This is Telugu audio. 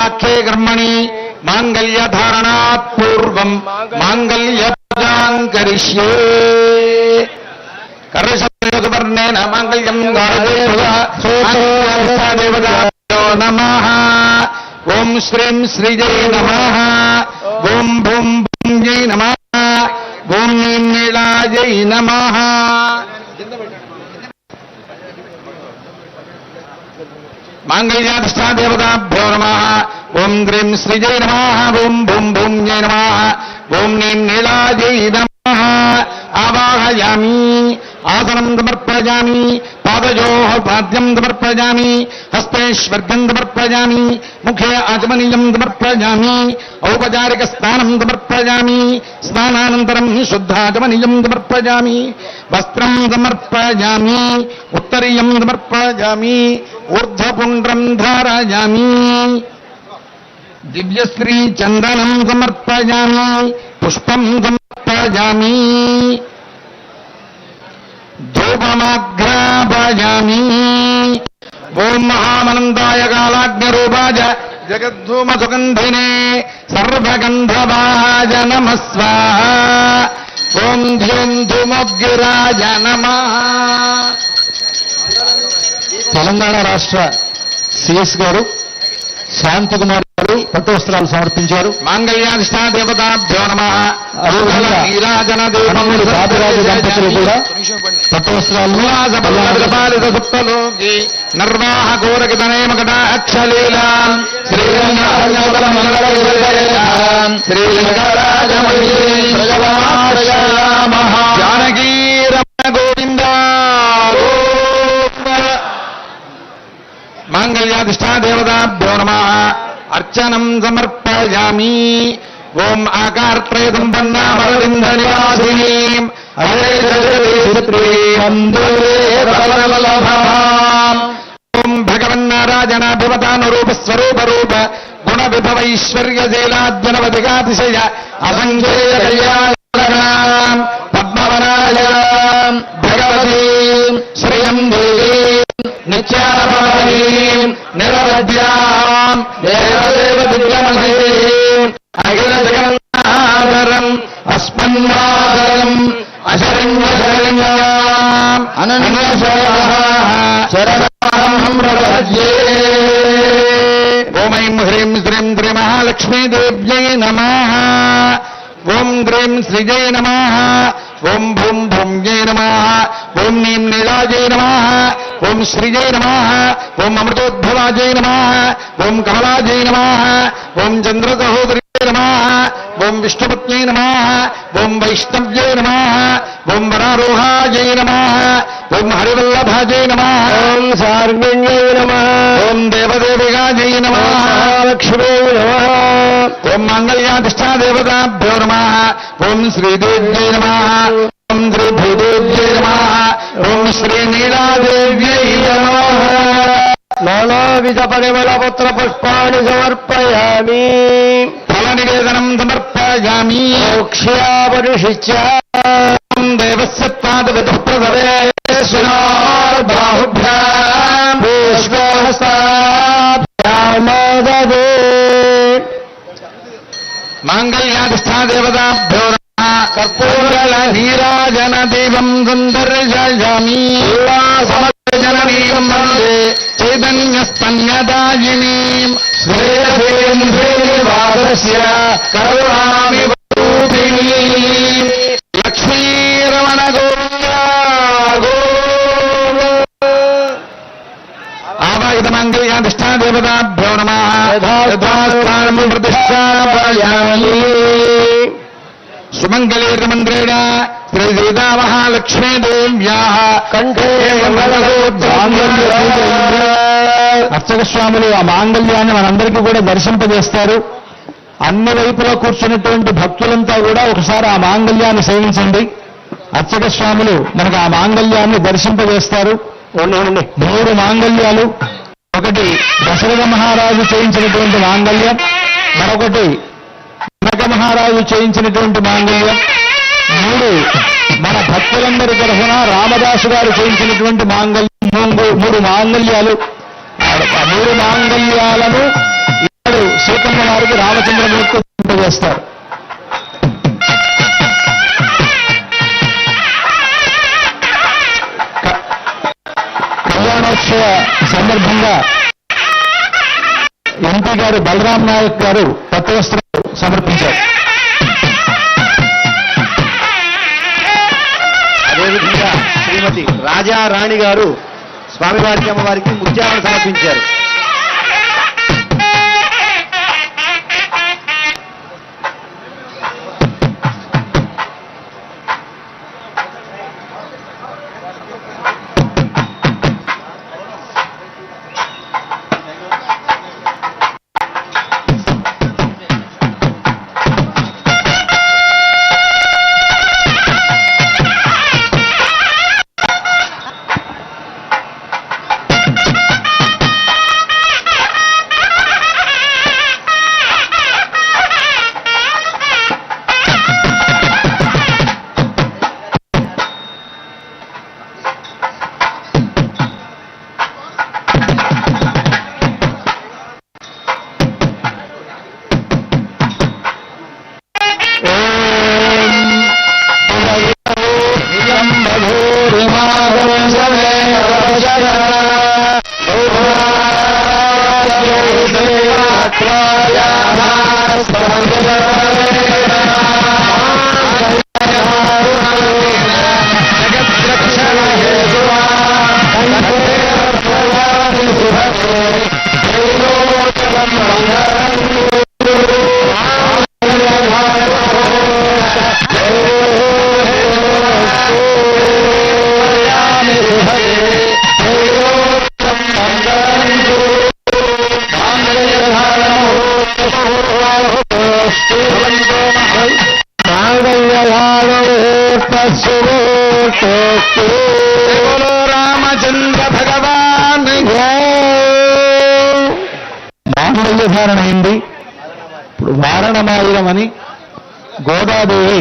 వాక్యే కర్మణి మాంగళ్యధారణాత్ పూర్వం మాంగళ్యపూజాంకరిష్యే కర్షవర్ణేన మాంగళ్యం నమ ఓం శ్రీం శ్రీజై నమ ఓం భూం భూం జై నమ ఓం నీం నీళాజై నమ మాంగళ్యాధిష్టాదేవతాభ్యో నమ ఓం గ్రీం శ్రీజై నమ ఓం భూం భూం జై నమ ఓం నీం నీలాజై నమ ఆవాహయామి ఆసనం సమర్పయామి पादयोः पाद्यम समर्पयामि हस्ते स्वर्गम् समर्पयामि, मुखे आचमनीयम् समर्पयामि औपचारिकस्नानम् समर्पयामि, स्नानानन्तरम् शुद्धाचमनीयम् समर्पयामि, वस्त्रम् समर्पयामि, उत्तरीयम् समर्पयामि, ऊर्ध्वपुण्ड्रम् धारयामि। दिव्यश्रीचन्दनम् समर्पयामि, पुष्पम् समर्पयामि। धूपमाघ्रा ధూపమాఘ్రాపయామి ఓం మహామనందాయ కాలాగ్నిరూపాయ జగద్ధూమ సుగంధినే సర్వగంధవాజ నమ స్వాహ ఓం ధ్యూం ధూమోగ్గిరాజ నమ తెలంగాణ రాష్ట్ర సిఎస్ గారు శాంతికుమార్ గారు కొత్త వస్త్రాలు సమర్పించారు. నమ. అదేవిధంగా నీరాజన కన్నమూరి బాబురాజు దంపతులు కూడా కొత్త వస్త్రాలను పాలిత సుప్తలోకి నిర్వాహ గోవింద మాంగళ్యాధిష్టాదేవతాభ్యో నమ. అర్చనం సమర్పయామి. ఓం ఆకార్త్రయ సంపన్నామరవింద నివాసినీం ఓం భగవన్నారాజనాభిమతానురూప స్వరూప రూప గుణ విభవైశ్వర్యశీలాద్యనవధికాతిశయ అసంఖ్యేయ కళ్యాణ పద్మవనాయ భగవతీ శ్రియం దేవీ నిత్యానపాయీం నిరవధ్యాం దేవదేవ దివ్యమహీం శ్రీ మహాలక్ష్మీదేవ్యై నమ ఓం గ్రీం శ్రీజై నమ ఓం భూం భూం జై నమ ఓం నీం నీలాజై నమ ఓం శ్రీజై నమ ఓం అమృతోద్భవాజై నమ ఓం కమలాజై నమ ఓం చంద్రసహోదరి నమ ఓం విష్ణుపత్న్యై నమ ఓం వైష్ణవ్యై నమ ఓం వరారోహాజై నమ ఓం హరివల్లభాజై నమ ఓం సార్వణ్యై నమ ఓం దేవదేవిగాజై నమ లక్ష్మీ నమ ఓం మంగళ్యాధిష్టాదేవతాభ్యో నమ ఓం శ్రీదేవ్యై నమ ఓం శ్రీ భూదేవ్యై నమ ఓం శ్రీ నీలాదేవ్యై నమ నానావిధ పరిమళ పత్ర పుష్పాన్ని సమర్పయామి ఫల నివేదనం సమర్పయామి మోక్ష్యాపరిషిత్య ఓం దేవస్య పాదవిద ప్రసవే బాహుభ్యాం మాంగళ్యాధిష్టాదేవతాభ్యో కర్పూరల నీరాజన దేవం సుందర్యామి సమర్జననీయం వందే చైతన్యస్తన్యదాయినీం శ్రీనివాసస్య కరుణామి ఆవాయుధమంగళ్యాధిష్టాదేవతాభ్యో నమ యథాస్థానం ప్రతిష్టాపయామి సుమంగళీర్మంత్రేణ శ్రీ సీతామహాలక్ష్మీ దేవ్యా కంఠే అర్చక స్వాములు ఆ మాంగళ్యాన్ని మనందరికీ కూడా దర్శింపజేస్తారు. అన్ని వైపులా కూర్చున్నటువంటి భక్తులంతా కూడా ఒకసారి ఆ మాంగళ్యాన్ని సేవించండి. అర్చక స్వాములు మనకు ఆ మాంగళ్యాన్ని దర్శింపజేస్తారు. మూడు మాంగళ్యాలు. ఒకటి దశరథ మహారాజు చేయించినటువంటి మాంగళ్యం మరొకటి నక మహారాజు చేయించినటువంటి మాంగళ్యం మూడు మన భక్తులందరి తరఫున రామదాసు గారు చేయించినటువంటి మాంగళ్యం మూడు- మూడు మాంగళ్యాలు. మూడు మాంగళ్యాలను ఇతడు వారికి రామచంద్రమూర్తి చేస్తారు. కళ్యాణోత్సవ సందర్భంగా ఎంపీ గారు బలరాం నాయక్ గారు కొత్త వస్త్రాలు సమర్పించారు. అదేవిధంగా శ్రీమతి రాజా రాణి గారు స్వామివారికి అమ్మవారికి ముత్యాలను సమర్పించారు. రామచంద్ర భగవాన్ మాంగళ్య ధారణ అయింది ఇప్పుడు వారణమాయుధమని గోదాదేవి